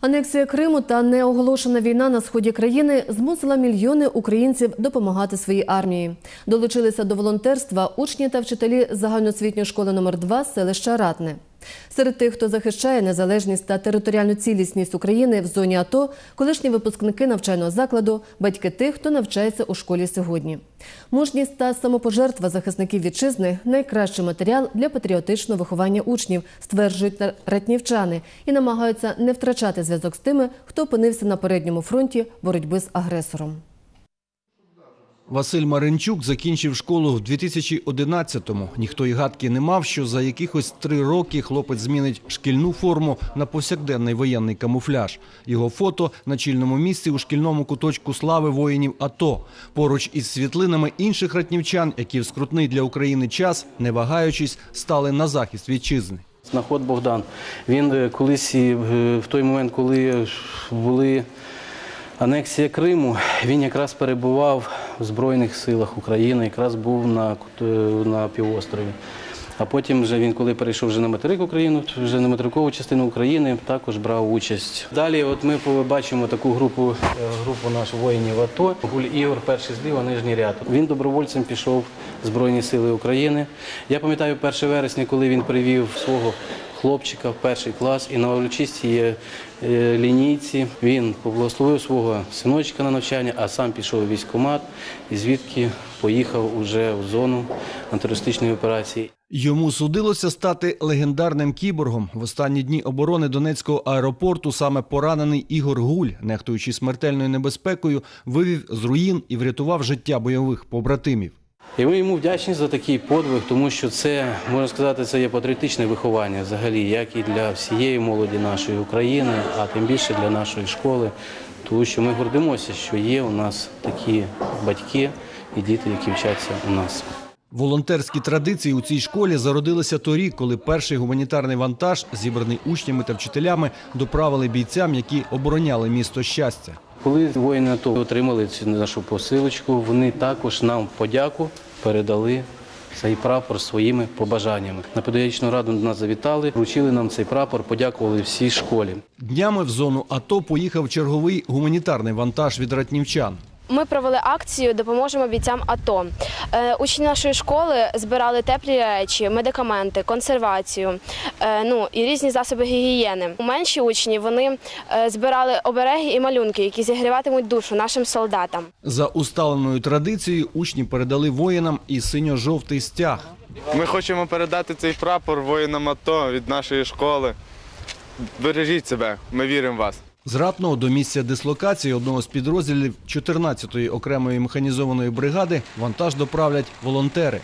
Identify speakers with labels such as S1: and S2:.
S1: Анексія Криму та неоголошена війна на сході країни змусила мільйони українців допомагати своїй армії. Долучилися до волонтерства учні та вчителі загальноосвітньої школи номер 2 селища Ратне. Серед тих, хто захищає незалежність та територіальну цілісність України в зоні АТО, колишні випускники навчального закладу, батьки тих, хто навчається у школі сьогодні. Мужність та самопожертва захисників вітчизни найкращий матеріал для патріотичного виховання учнів, стверджують ратнівчани і намагаються не втрачати зв'язок з тими, хто опинився на передньому фронті боротьби з агресором.
S2: Василь Маринчук закінчив школу в 2011-му. Ніхто й гадки не мав, що за якихось три роки хлопець змінить шкільну форму на повсякденний воєнний камуфляж. Його фото на чільному місці у шкільному куточку слави воїнів АТО. Поруч із світлинами інших ратнівчан, які в скрутний для України час, не вагаючись, стали на захист вітчизни.
S3: Знаход Богдан. Він е, колись е, в той момент, коли були анексія Криму, він якраз перебував в Збройних силах України, якраз був на, е, на півострові. А потім, вже він, коли перейшов вже на материк Україну, вже на материкову частину України, також брав участь. Далі, от ми побачимо таку групу, е, групу наших воїнів АТО. Гуль Ігор, перший зліва, нижній ряд. Він добровольцем пішов в Збройні Сили України. Я пам'ятаю 1 вересня, коли він привів свого хлопчика в перший клас і на урочистій е, е, лінійці він поблагословив свого синочка на навчання, а сам пішов у військкомат і звідки поїхав уже в зону антитерористичної операції.
S2: Йому судилося стати легендарним кіборгом. В останні дні оборони Донецького аеропорту саме поранений Ігор Гуль, нехтуючи смертельною небезпекою, вивів з руїн і врятував життя бойових побратимів.
S3: І ми йому вдячні за такий подвиг, тому що це можна сказати, це є патріотичне виховання взагалі, як і для всієї молоді нашої України, а тим більше для нашої школи. Тому що ми гордимося, що є у нас такі батьки і діти, які вчаться у нас.
S2: Волонтерські традиції у цій школі зародилися торік, коли перший гуманітарний вантаж, зібраний учнями та вчителями, доправили бійцям, які обороняли місто щастя.
S3: Коли воїни АТО отримали цю нашу посилочку, вони також нам подяку передали цей прапор своїми побажаннями. На педагогічну раду нас завітали, вручили нам цей прапор, подякували всій школі.
S2: Днями в зону АТО поїхав черговий гуманітарний вантаж від ратнівчан.
S4: Ми провели акцію Допоможемо бійцям АТО. Е, Учні нашої школи збирали теплі речі, медикаменти, консервацію, е, ну і різні засоби гігієни. Менші учні вони е, збирали обереги і малюнки, які зігріватимуть душу нашим солдатам.
S2: За усталеною традицією учні передали воїнам і синьо-жовтий стяг.
S5: Ми хочемо передати цей прапор воїнам АТО від нашої школи. Бережіть себе, ми віримо в вас.
S2: З Ратного до місця дислокації одного з підрозділів 14-ї окремої механізованої бригади вантаж доправлять волонтери.